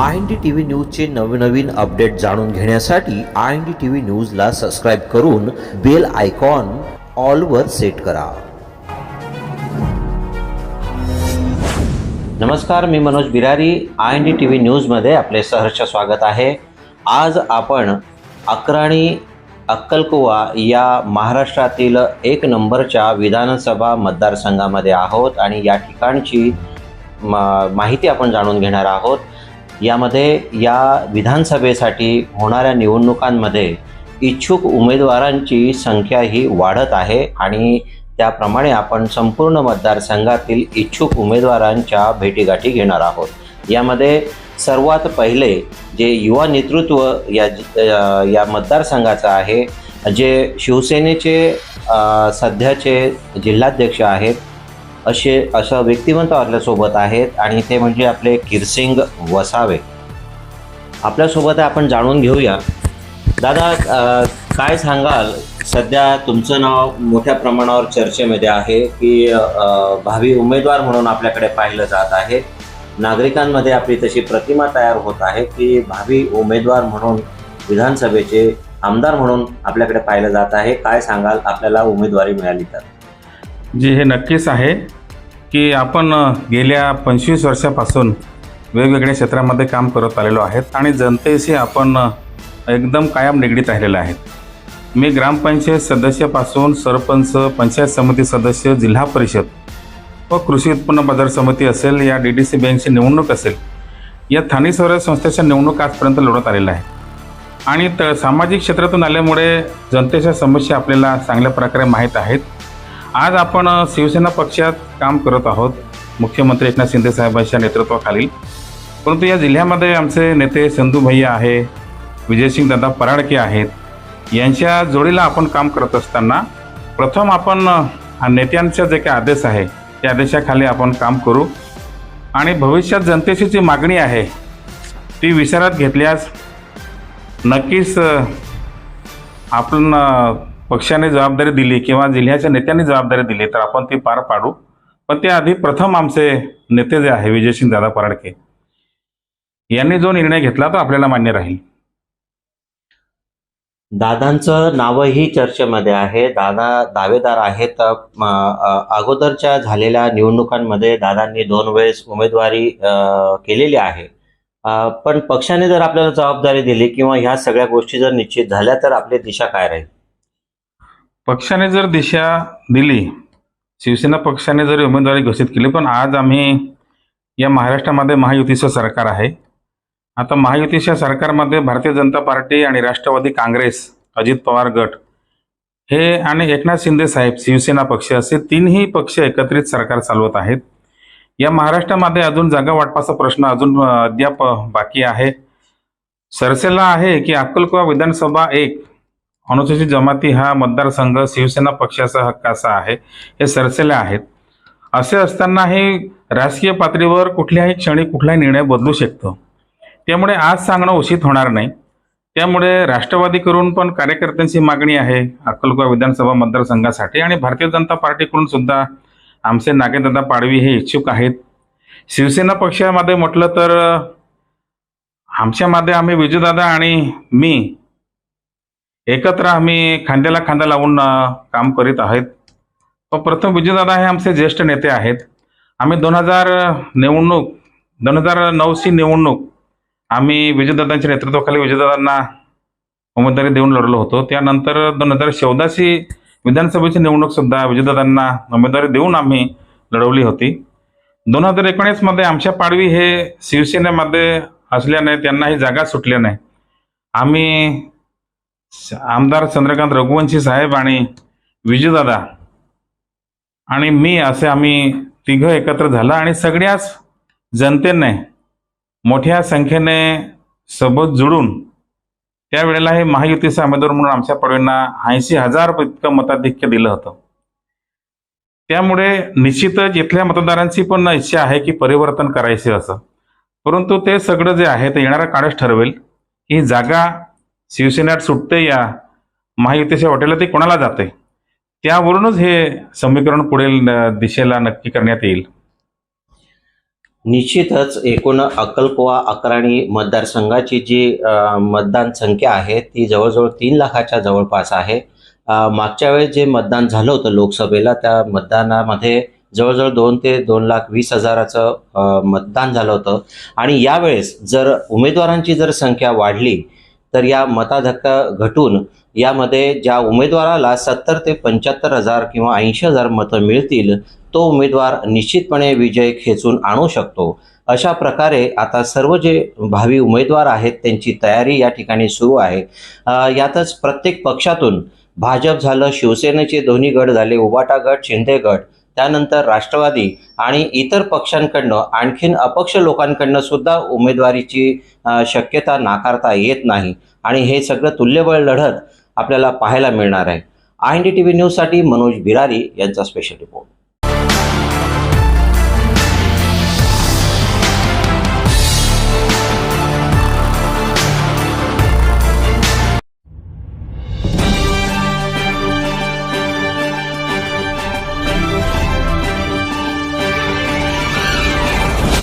I N D T V न्यूजचे नवनवीन update जाणून घेण्यासाठी I N D T V न्यूजला सबस्क्राईब करून बेल आयकॉन ऑलवर सेट करा. नमस्कार मी Manoj Birari. I N D T V न्यूजमध्ये आपले सहर्ष स्वागत आहे. आज आपण अक्राणी अक्कलकुवा या महाराष्ट्रातील एक नंबरच्या विधानसभा मतदारसंघामध्ये आहोत आणि या ठिकाणची मा माहिती आपण जाणून घेणार आहोत. यामध्ये या विधानसभेसाठी होणाऱ्या निवडणुकांमध्ये इच्छुक उमेदवारांची संख्या ही वाढत आहे आणि त्याप्रमाणे आपण संपूर्ण मतदारसंघातील इच्छुक उमेदवारांच्या भेटीगाठी घेणार आहोत. यामध्ये सर्वात पहिले जे युवा नेतृत्व या या मतदारसंघाचं आहे जे शिवसेनेचे सध्याचे जिल्हाध्यक्ष आहेत असे असं व्यक्तिमत्व आपल्यासोबत आहेत आणि ते म्हणजे आपले किरसिंग वसावे. आपल्यासोबत आहे, आपण जाणून घेऊया. दादा काय सांगाल? सध्या तुमचं नाव मोठ्या प्रमाणावर चर्चेमध्ये आहे की भावी उमेदवार म्हणून आपल्याकडे पाहिलं जात आहे. नागरिकांमध्ये आपली तशी प्रतिमा तयार होत आहे की भावी उमेदवार म्हणून विधानसभेचे आमदार म्हणून आपल्याकडे पाहिलं जात आहे. काय सांगाल? आपल्याला उमेदवारी मिळाली तर. जी हे नक्कीच आहे की आपण गेल्या पंचवीस वर्षापासून वेगवेगळ्या क्षेत्रामध्ये काम करत आलेलो आहेत आणि जनतेशी आपण एकदम कायम निगडीत राहिलेलं आहेत. मी ग्रामपंचायत सदस्यापासून सरपंच पंचायत समिती सदस्य जिल्हा परिषद व कृषी उत्पन्न बाजार समिती असेल या डी डी सी बँकची निवडणूक असेल या स्थानिक स्वराज्य संस्थेच्या निवडणूक आजपर्यंत लढत आलेला आहे आणि त सामाजिक क्षेत्रातून आल्यामुळे जनतेच्या समस्या आपल्याला चांगल्या प्रकारे माहीत आहेत. आज आपण शिवसेना पक्षात काम करत आहोत. मुख्यमंत्री एकनाथ शिंदे साहेबांच्या नेतृत्वाखाली परंतु या जिल्ह्यामध्ये आमचे नेते संधू भैया आहे विजयसिंग दादा पराडके आहेत. यांच्या जोडीला आपण काम करत असताना प्रथम आपण हा नेत्यांचा जे काही आदेश आहे त्या आदेशाखाली आपण काम करू. आणि भविष्यात जनतेची जी मागणी आहे ती विचारात घेतल्यास नक्कीच आपण पक्षाने जबाबदारी दिली किंवा जिल्ह्याच्या नेत्यांनी जबाबदारी दिली तर आपण ती पार पाडू. पण त्याआधी प्रथम आमचे नेते जे आहे विजयसिंग दादा पराडके यांनी जो निर्णय घेतला तो आपल्याला मान्य राहील. दादांचं नावही चर्चेमध्ये आहे. दादा दावेदार आहेत. अगोदरच्या झालेल्या निवडणुकांमध्ये दादांनी दोन वेळेस उमेदवारी केलेली आहे. पण पक्षाने जर आपल्याला जबाबदारी दिली किंवा ह्या सगळ्या गोष्टी जर निश्चित झाल्या तर आपली दिशा काय राहील? पक्षाने जर दिशा दिली शिवसेना पक्षाने जरी उमेदवारी घोषित केली पण आज आम्ही या महाराष्ट्रामध्ये महायुतीचं सरकार आहे. आता महायुतीच्या सरकारमध्ये भारतीय जनता पार्टी आणि राष्ट्रवादी काँग्रेस अजित पवार गट हे आणि एकनाथ शिंदे साहेब शिवसेना पक्ष असे तीनही पक्ष एकत्रित सरकार चालवत आहेत. या महाराष्ट्रामध्ये अजून जागा वाटपाचा प्रश्न अजून अद्याप बाकी आहे. सरसेला आहे की अक्कलकुवा विधानसभा एक अनुसूचित जमाती हा मतदारसंघ शिवसेना पक्षाचा हक्काचा आहे. हे सरसेले आहेत. असे असतानाही राजकीय पातळीवर कुठल्याही क्षणी कुठलाही निर्णय बदलू शकतो. त्यामुळे आज सांगणं उचित होणार नाही. त्यामुळे राष्ट्रवादीकडून पण कार्यकर्त्यांची मागणी आहे अक्कलकुवा विधानसभा मतदारसंघासाठी आणि भारतीय जनता पार्टीकडून सुद्धा आमचे नागेदादा पाडवी हे इच्छुक आहेत. शिवसेना पक्षामध्ये म्हटलं तर आमच्यामध्ये आम्ही विजयदादा आणि मी एकत्र आम्ही खांद्याला खांदा लावून काम करीत आहेत. तर प्रथम विजयदादा हे आमचे ज्येष्ठ नेते आहेत. आम्ही दोन हजार निवडणूक दोन हजार नऊची निवडणूक आम्ही विजयदादांच्या नेतृत्वाखाली विजयदादांना उमेदवारी देऊन लढलो होतो. त्यानंतर दोन हजार चौदाची विधानसभेची निवडणूक सुद्धा विजयदादांना उमेदवारी देऊन आम्ही लढवली होती. दोन हजार एकोणीसमध्ये आमच्या पाडवी हे शिवसेनेमध्ये असल्याने त्यांना ही जागा सुटल्या नाही. आम्ही आमदार चंद्रकांत रघुवंशी साहेब आणि विजयदादा आणि मी असे आम्ही तिघं एकत्र झालं आणि सगळ्याच जनतेने मोठ्या संख्येने सोबत जुळून त्यावेळेला हे महायुतीचा उमेदवार म्हणून आमच्या पडवींना ऐंशी हजार इतकं मताधिक्य दिलं होतं. त्यामुळे निश्चितच इथल्या मतदारांची पण इच्छा आहे की परिवर्तन करायचे असं. परंतु ते सगळं जे आहे ते येणारा काळच ठरवेल. ही जागा शिवसेनेत सुटते या महायुतीच्या वाटेला ती कोणाला जाते? त्यावरूनच हे समीकरण पुढील दिशेला नक्की करण्यात येईल. निश्चितच एकूण अक्कलकोवा अकराणी मतदारसंघाची जी मतदान संख्या आहे ती जवळजवळ तीन लाखाच्या जवळपास आहे. मागच्या वेळेस जे मतदान झालं होतं लोकसभेला त्या मतदानामध्ये जवळजवळ दोन ते दोन लाख वीस हजाराचं मतदान झालं होतं. आणि यावेळेस जर उमेदवारांची जर संख्या वाढली तर या मताधक्का घटून यामध्ये ज्या उमेदवाराला सत्तर ते पंच्याहत्तर हजार किंवा ऐंशी हजार मतं मिळतील तो उमेदवार निश्चितपणे विजय खेचून आणू शकतो. अशा प्रकारे आता सर्व जे भावी उमेदवार आहेत त्यांची तयारी या ठिकाणी सुरू आहे. यातच प्रत्येक पक्षातून भाजप झालं शिवसेनेचे दोन्ही गट झाले उबाटा गट शिंदे गट त्यानंतर राष्ट्रवादी आणि इतर पक्षांकडनं आणखीन अपक्ष लोकांकडनं सुद्धा उमेदवारीची शक्यता नाकारता येत नाही. आणि हे सगळं तुल्यबळ लढत आपल्याला पाहायला मिळणार आहे. I N D T V न्यूजसाठी मनोज बिरारी यांचा स्पेशल रिपोर्ट